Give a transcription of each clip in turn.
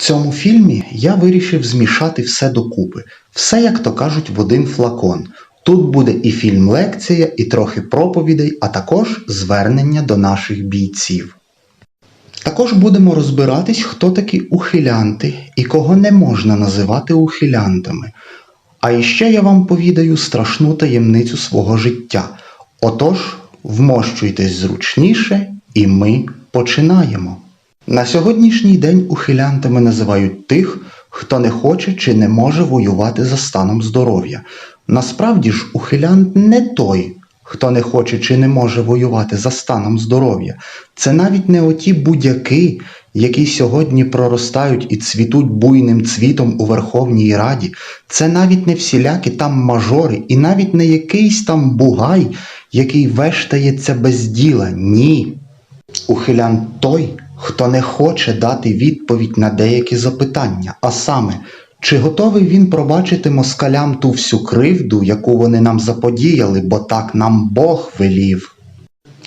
цьому фільмі я вирішив змішати все докупи. Все, як то кажуть, в один флакон. Тут буде і фільм-лекція, і трохи проповідей, а також звернення до наших бійців. Також будемо розбиратись, хто такі ухилянти і кого не можна називати ухилянтами. А іще я вам повідаю страшну таємницю свого життя. Отож, вмощуйтесь зручніше, і ми починаємо. На сьогоднішній день ухилянтами називають тих, хто не хоче чи не може воювати за станом здоров'я. Насправді ж ухилянт не той, хто не хоче чи не може воювати за станом здоров'я. Це навіть не оті будяки, які сьогодні проростають і цвітуть буйним цвітом у Верховній Раді. Це навіть не всілякі там мажори, і навіть не якийсь там бугай, який вештається без діла. Ні. Ухилянт той, хто не хоче дати відповідь на деякі запитання, а саме, чи готовий він пробачити москалям ту всю кривду, яку вони нам заподіяли, бо так нам Бог велів?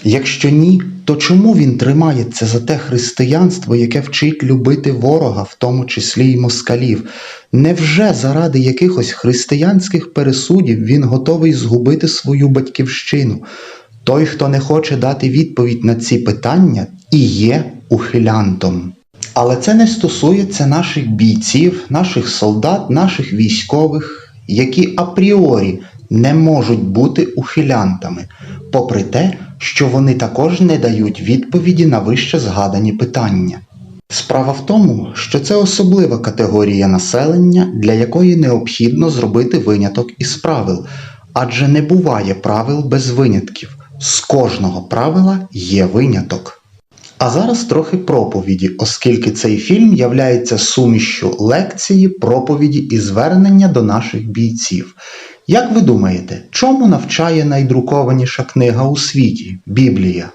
Якщо ні, то чому він тримається за те християнство, яке вчить любити ворога, в тому числі й москалів? Невже заради якихось християнських пересудів він готовий згубити свою батьківщину? Той, хто не хоче дати відповідь на ці питання, і є ухилянтом. Але це не стосується наших бійців, наших солдат, наших військових, які апріорі не можуть бути ухилянтами, попри те, що вони також не дають відповіді на вище згадані питання. Справа в тому, що це особлива категорія населення, для якої необхідно зробити виняток із правил, адже не буває правил без винятків. З кожного правила є виняток. А зараз трохи проповіді, оскільки цей фільм являється сумішчю лекції, проповіді і звернення до наших бійців. Як ви думаєте, чому навчає найдрукованіша книга у світі Біблія?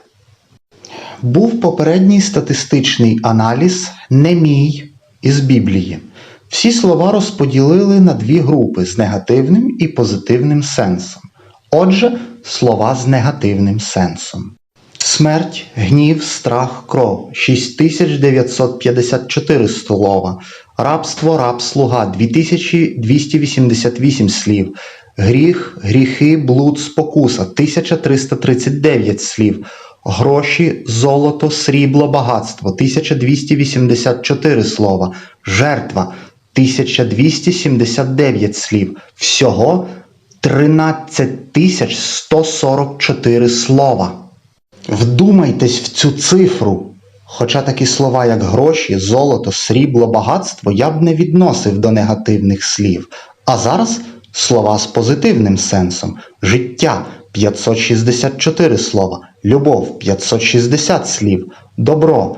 Був попередній статистичний аналіз не мій із Біблії. Всі слова розподілили на дві групи з негативним і позитивним сенсом. Отже, слова з негативним сенсом. Смерть, гнів, страх, кров 6954 слова. Рабство, раб, слуга 2288 слів. Гріх, гріхи, блуд, спокуса 1339 слів. Гроші, золото, срібло, багатство 1284 слова. Жертва 1279 слів. Всього 13 144 слова. Вдумайтесь в цю цифру. Хоча такі слова, як гроші, золото, срібло, багатство, я б не відносив до негативних слів. А зараз слова з позитивним сенсом: життя 564 слова, любов 560 слів, добро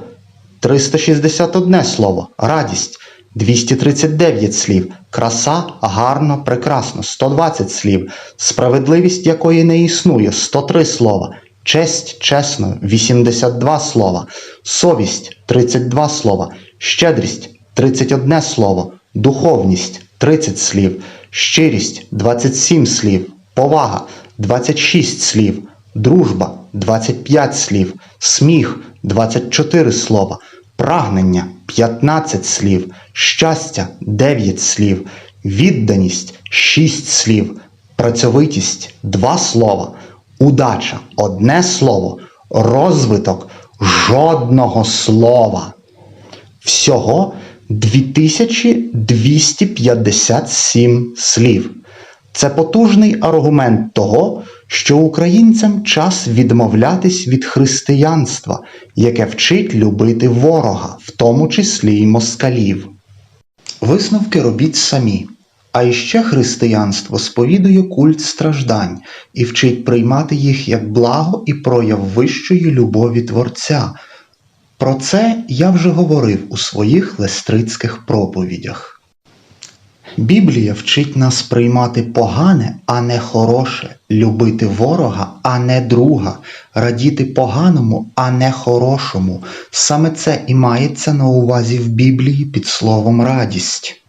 361 слово, радість 239 слів, краса гарно, прекрасно 120 слів, справедливість якої не існує 103 слова. Честь, чесно, 82 слова, совість 32 слова, щедрість 31 слово, духовність 30 слів, щирість 27 слів, повага 26 слів, дружба 25 слів, сміх 24 слова, прагнення 15 слів, щастя 9 слів, відданість 6 слів, працьовитість 2 слова. Удача одне слово, розвиток жодного слова. Всього 2257 слів. Це потужний аргумент того, що українцям час відмовлятись від християнства, яке вчить любити ворога, в тому числі й москалів. Висновки робіть самі. А іще християнство сповідує культ страждань і вчить приймати їх як благо і прояв вищої любові Творця. Про це я вже говорив у своїх лестрицьких проповідях. Біблія вчить нас приймати погане, а не хороше, любити ворога, а не друга, радіти поганому, а не хорошому. Саме це і мається на увазі в Біблії під словом радість.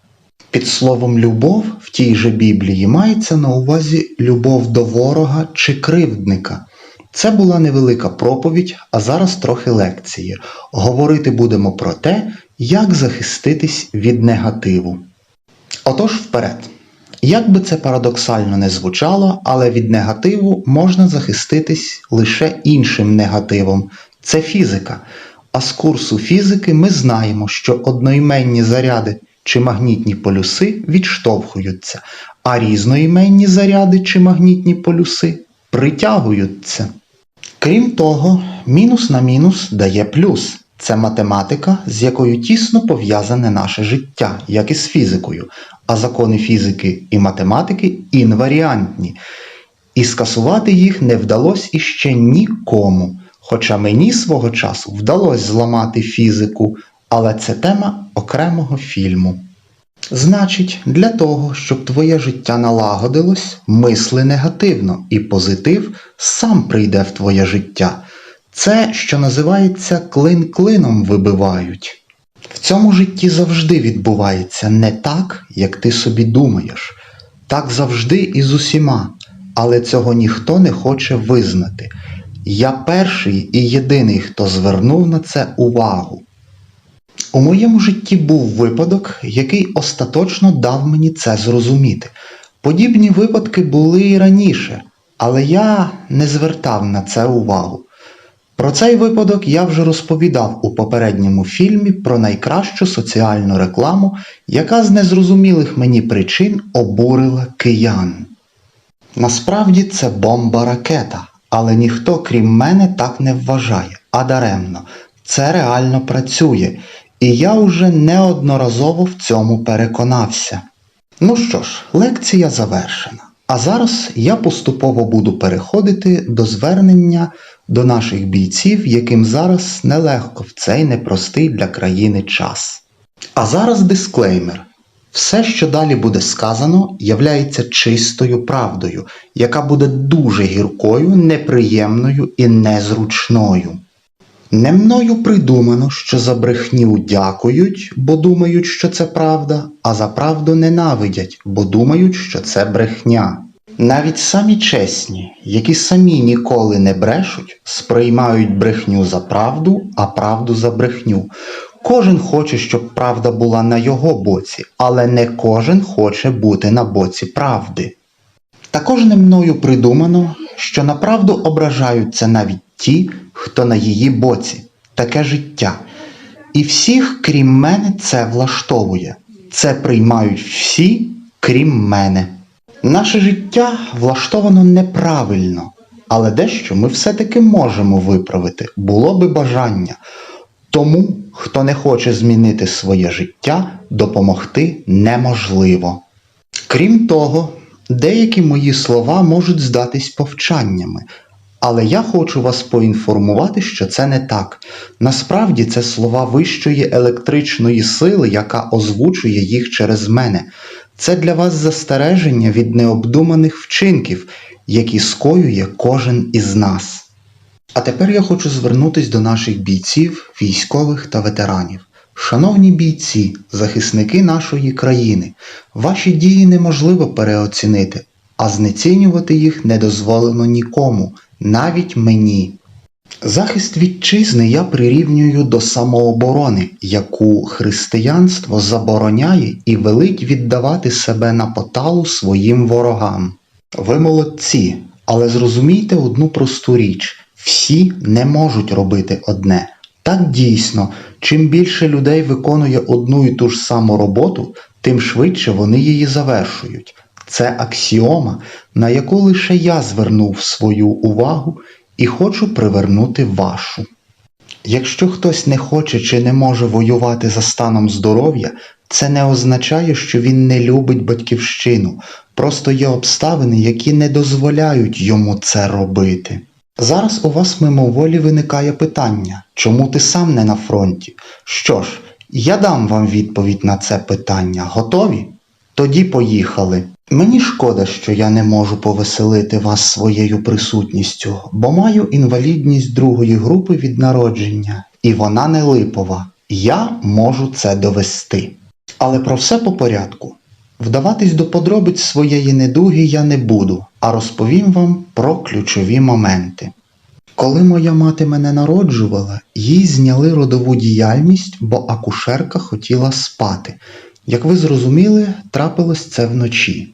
Під словом любов в тій же Біблії мається на увазі любов до ворога чи кривдника. Це була невелика проповідь, а зараз трохи лекції. Говорити будемо про те, Як захиститись від негативу? Отож вперед. Як би це парадоксально не звучало, але від негативу можна захиститись лише іншим негативом це фізика. А з курсу фізики ми знаємо, що одноіменні заряди чи магнітні полюси відштовхуються, а різноіменні заряди чи магнітні полюси притягуються. Крім того, мінус на мінус дає плюс. Це математика, з якою тісно пов'язане наше життя, як і з фізикою, а закони фізики і математики інваріантні. І скасувати їх не вдалося іще нікому. Хоча мені свого часу вдалося зламати фізику, але це тема окремого фільму. Значить, для того, щоб твоє життя налагодилось, мисли негативно, і позитив сам прийде в твоє життя. Це, що називається клин клином вибивають. В цьому житті завжди відбувається не так, як ти собі думаєш. Так завжди і з усіма, але цього ніхто не хоче визнати. Я перший і єдиний, хто звернув на це увагу. У моєму житті був випадок, який остаточно дав мені це зрозуміти. Подібні випадки були і раніше, але я не звертав на це увагу. Про цей випадок я вже розповідав у попередньому фільмі про найкращу соціальну рекламу, яка з незрозумілих мені причин обурила киян. Насправді це бомба ракета, але ніхто крім мене так не вважає, а даремно. Це реально працює, і я уже неодноразово в цьому переконався. Ну що ж, лекція завершена. А зараз я поступово буду переходити до звернення до наших бійців, яким зараз нелегко в цей непростий для країни час. А зараз дисклеймер. Все, що далі буде сказано, являється чистою правдою, яка буде дуже гіркою, неприємною і незручною. Не мною придумано, що за брехню дякують, бо думають, що це правда, а за правду ненавидять, бо думають, що це брехня. Навіть самі чесні, які самі ніколи не брешуть, сприймають брехню за правду, а правду за брехню. Кожен хоче, щоб правда була на його боці, але не кожен хоче бути на боці правди. Також не мною придумано, що на правду ображаються навіть ті, хто на її боці, таке життя. І всіх, крім мене, це влаштовує. Це приймають всі, крім мене. Наше життя влаштовано неправильно, але дещо ми все-таки можемо виправити, було би бажання. Тому, хто не хоче змінити своє життя, допомогти неможливо. Крім того, деякі мої слова можуть здатись повчаннями, але я хочу вас поінформувати, що це не так. Насправді це слова вищої електричної сили, яка озвучує їх через мене. Це для вас застереження від необдуманих вчинків, які скоює кожен із нас. А тепер я хочу звернутися до наших бійців, військових та ветеранів. Шановні бійці, захисники нашої країни, ваші дії неможливо переоцінити, а знецінювати їх не дозволено нікому, навіть мені. Захист вітчизни я прирівнюю до самооборони, яку християнство забороняє і велить віддавати себе на поталу своїм ворогам. Ви молодці, але зрозумійте одну просту річ: всі не можуть робити одне. Так дійсно, чим більше людей виконує одну і ту ж саму роботу, тим швидше вони її завершують. Це аксіома, на яку лише я звернув свою увагу і хочу привернути вашу. Якщо хтось не хоче чи не може воювати за станом здоров'я, це не означає, що він не любить батьківщину. Просто є обставини, які не дозволяють йому це робити. Зараз у вас мимоволі виникає питання, чому ти сам не на фронті? Що ж, я дам вам відповідь на це питання. Готові? Тоді поїхали. Мені шкода, що я не можу повеселити вас своєю присутністю, бо маю інвалідність другої групи від народження, і вона не липова. Я можу це довести. Але про все по порядку. Вдаватись до подробиць своєї недуги я не буду, а розповім вам про ключові моменти. Коли моя мати мене народжувала, їй зняли родову діяльність, бо акушерка хотіла спати. Як ви зрозуміли, трапилось це вночі.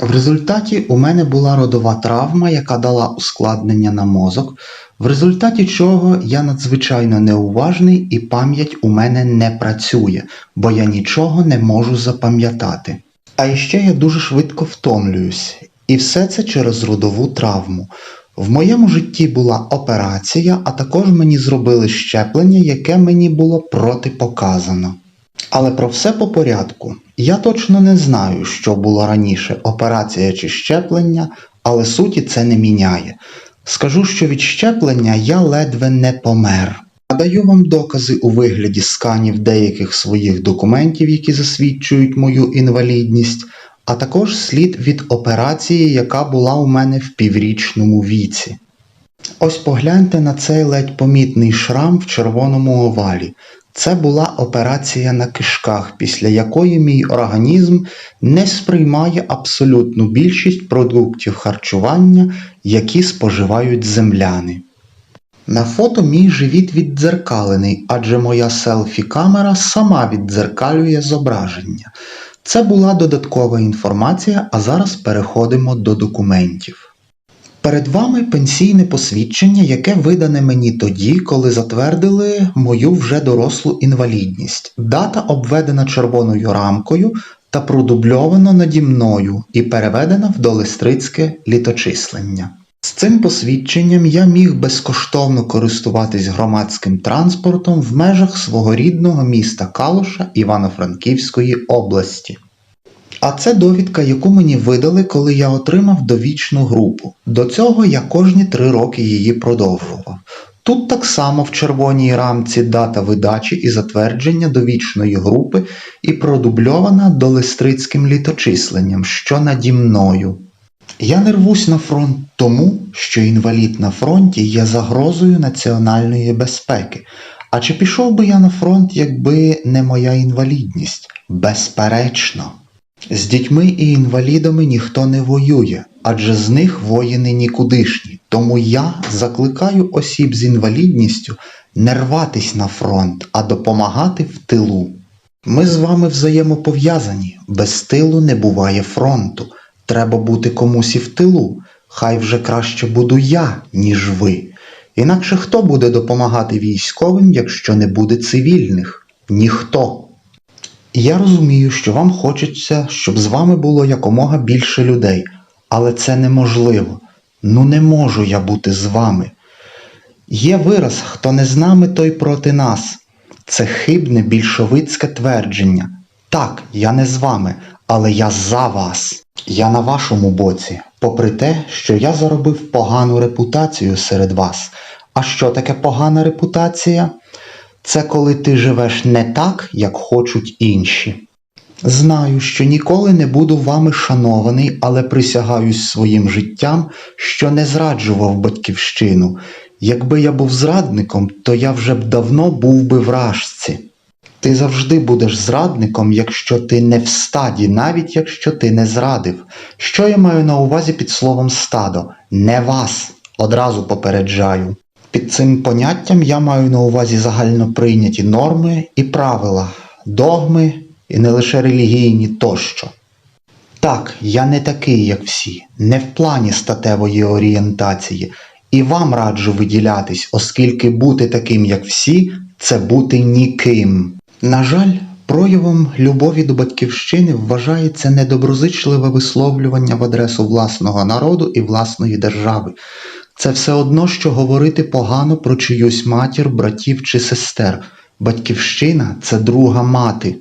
В результаті у мене була родова травма, яка дала ускладнення на мозок, в результаті чого я надзвичайно неуважний і пам'ять у мене не працює, бо я нічого не можу запам'ятати. А іще я дуже швидко втомлююсь, і все це через родову травму. В моєму житті була операція, а також мені зробили щеплення, яке мені було протипоказано. Але про все по порядку. Я точно не знаю, що було раніше операція чи щеплення, але суті це не міняє. Скажу, що від щеплення я ледве не помер. Надаю вам докази у вигляді сканів деяких своїх документів, які засвідчують мою інвалідність, а також слід від операції, яка була у мене в піврічному віці. Ось погляньте на цей ледь помітний шрам в червоному овалі. Це була операція на кишках, після якої мій організм не сприймає абсолютну більшість продуктів харчування, які споживають земляни. На фото мій живіт віддзеркалений, адже моя селфі-камера сама віддзеркалює зображення. Це була додаткова інформація, а зараз переходимо до документів. Перед вами пенсійне посвідчення, яке видане мені тоді, коли затвердили мою вже дорослу інвалідність. Дата обведена червоною рамкою та продубльована наді мною і переведена в долистрицьке літочислення. З цим посвідченням я міг безкоштовно користуватись громадським транспортом в межах свого рідного міста Калуша Івано-Франківської області. А це довідка, яку мені видали, коли я отримав довічну групу. До цього я кожні три роки її продовжував. Тут так само в червоній рамці дата видачі і затвердження довічної групи і продубльована долистрицьким літочисленням, що наді мною. Я не рвусь на фронт тому, що інвалід на фронті є загрозою національної безпеки. А чи пішов би я на фронт, якби не моя інвалідність? Безперечно. З дітьми і інвалідами ніхто не воює, адже з них воїни нікудишні. Тому я закликаю осіб з інвалідністю не рватись на фронт, а допомагати в тилу. Ми з вами взаємопов'язані, без тилу не буває фронту. Треба бути комусь і в тилу. Хай вже краще буду я, ніж ви. Інакше хто буде допомагати військовим, якщо не буде цивільних? Ніхто. Я розумію, що вам хочеться, щоб з вами було якомога більше людей, але це неможливо. Ну не можу я бути з вами. Є вираз, хто не з нами, той проти нас. Це хибне більшовицьке твердження. Так, я не з вами, але я за вас. Я на вашому боці, попри те, що я заробив погану репутацію серед вас. А що таке погана репутація? Це коли ти живеш не так, як хочуть інші. Знаю, що ніколи не буду вами шанований, але присягаюсь своїм життям, що не зраджував батьківщину. Якби я був зрадником, то я вже б давно був би вражці. Ти завжди будеш зрадником, якщо ти не в стаді, навіть якщо ти не зрадив. Що я маю на увазі під словом стадо? Не вас. Одразу попереджаю. Під цим поняттям я маю на увазі загально прийняті норми і правила, догми і не лише релігійні тощо. Так, я не такий, як всі, не в плані статевої орієнтації, і вам раджу виділятись, оскільки бути таким, як всі, це бути ніким. На жаль, проявом любові до батьківщини вважається недоброзичливе висловлювання в адресу власного народу і власної держави. Це все одно, що говорити погано про чиюсь матір, братів чи сестер. Батьківщина це друга мати.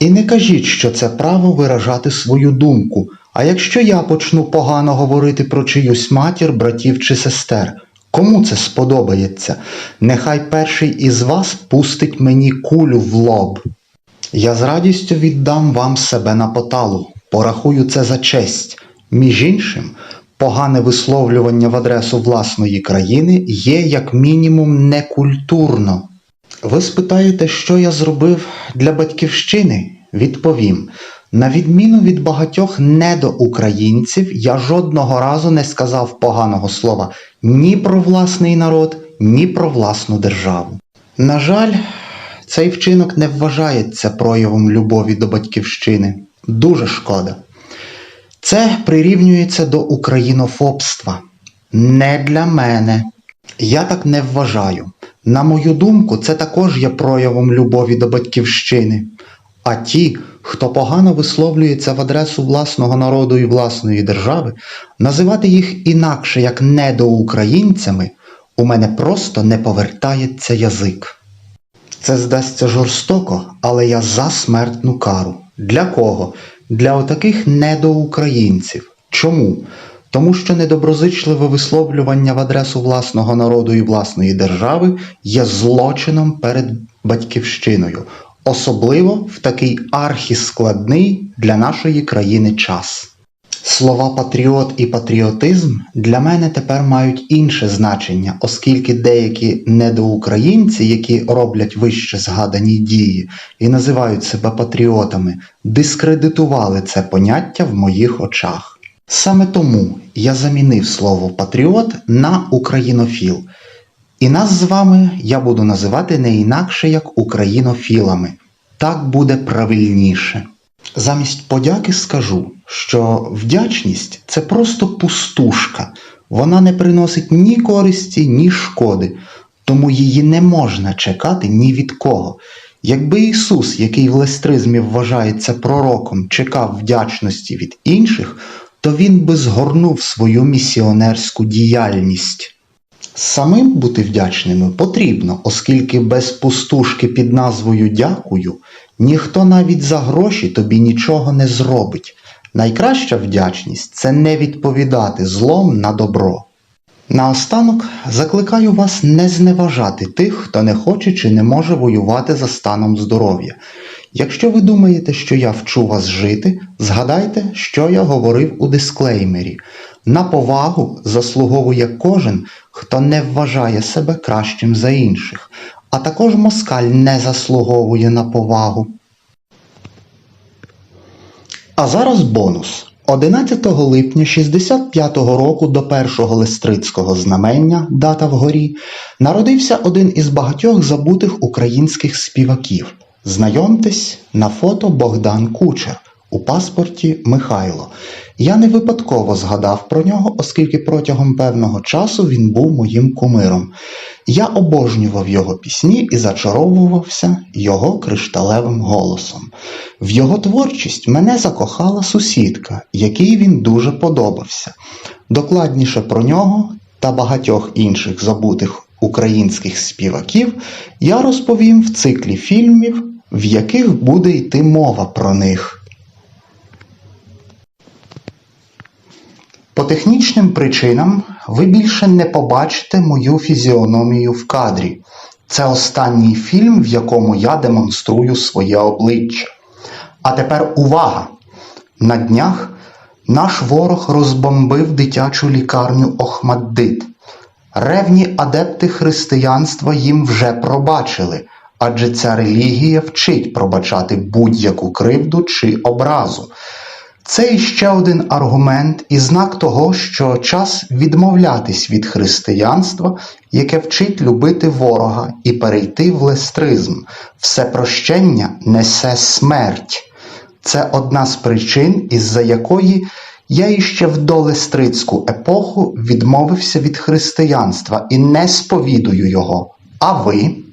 І не кажіть, що це право виражати свою думку. А якщо я почну погано говорити про чиюсь матір, братів чи сестер, кому це сподобається? Нехай перший із вас пустить мені кулю в лоб. Я з радістю віддам вам себе на поталу, порахую це за честь. Між іншим, погане висловлювання в адресу власної країни є як мінімум некультурно. Ви спитаєте, що я зробив для батьківщини? Відповім. На відміну від багатьох недоукраїнців, я жодного разу не сказав поганого слова ні про власний народ, ні про власну державу. На жаль, цей вчинок не вважається проявом любові до батьківщини. Дуже шкода. Це прирівнюється до українофобства. Не для мене. Я так не вважаю. На мою думку, це також є проявом любові до батьківщини. А ті, хто погано висловлюється в адресу власного народу і власної держави, називати їх інакше як недоукраїнцями, у мене просто не повертається язик. Це здасться жорстоко, але я за смертну кару. Для кого? Для отаких недоукраїнців. Чому? Тому що недоброзичливе висловлювання в адресу власного народу і власної держави є злочином перед батьківщиною, особливо в такий архіскладний для нашої країни час. Слова патріот і патріотизм для мене тепер мають інше значення, оскільки деякі недоукраїнці, які роблять вище згадані дії і називають себе патріотами, дискредитували це поняття в моїх очах. Саме тому я замінив слово патріот на українофіл. І нас з вами я буду називати не інакше як українофілами. Так буде правильніше. Замість подяки скажу, що вдячність це просто пустушка. Вона не приносить ні користі, ні шкоди, тому її не можна чекати ні від кого. Якби Ісус, який в лестризмі вважається пророком, чекав вдячності від інших, то він би згорнув свою місіонерську діяльність. Самим бути вдячними потрібно, оскільки без пустушки під назвою Дякую ніхто навіть за гроші тобі нічого не зробить. Найкраща вдячність це не відповідати злом на добро. Наостанок закликаю вас не зневажати тих, хто не хоче чи не може воювати за станом здоров'я. Якщо ви думаєте, що я вчу вас жити, згадайте, що я говорив у дисклеймері. На повагу заслуговує кожен, хто не вважає себе кращим за інших, а також москаль не заслуговує на повагу. А зараз бонус. 11 липня 65-го року до першого листрицького знамення, дата вгорі, народився один із багатьох забутих українських співаків. Знайомтесь на фото Богдан Кучер у паспорті Михайло. Я не випадково згадав про нього, оскільки протягом певного часу він був моїм кумиром. Я обожнював його пісні і зачаровувався його кришталевим голосом. В його творчість мене закохала сусідка, якій він дуже подобався. Докладніше про нього та багатьох інших забутих українських співаків я розповім в циклі фільмів, в яких буде йти мова про них. По технічним причинам ви більше не побачите мою фізіономію в кадрі. Це останній фільм, в якому я демонструю своє обличчя. А тепер увага! На днях наш ворог розбомбив дитячу лікарню Охмаддит. Ревні адепти християнства їм вже пробачили, адже ця релігія вчить пробачати будь-яку кривду чи образу. Це іще один аргумент і знак того, що час відмовлятись від християнства, яке вчить любити ворога і перейти в лестризм. Все прощення несе смерть. Це одна з причин, із-за якої я іще в долестрицьку епоху відмовився від християнства і не сповідую його. А ви?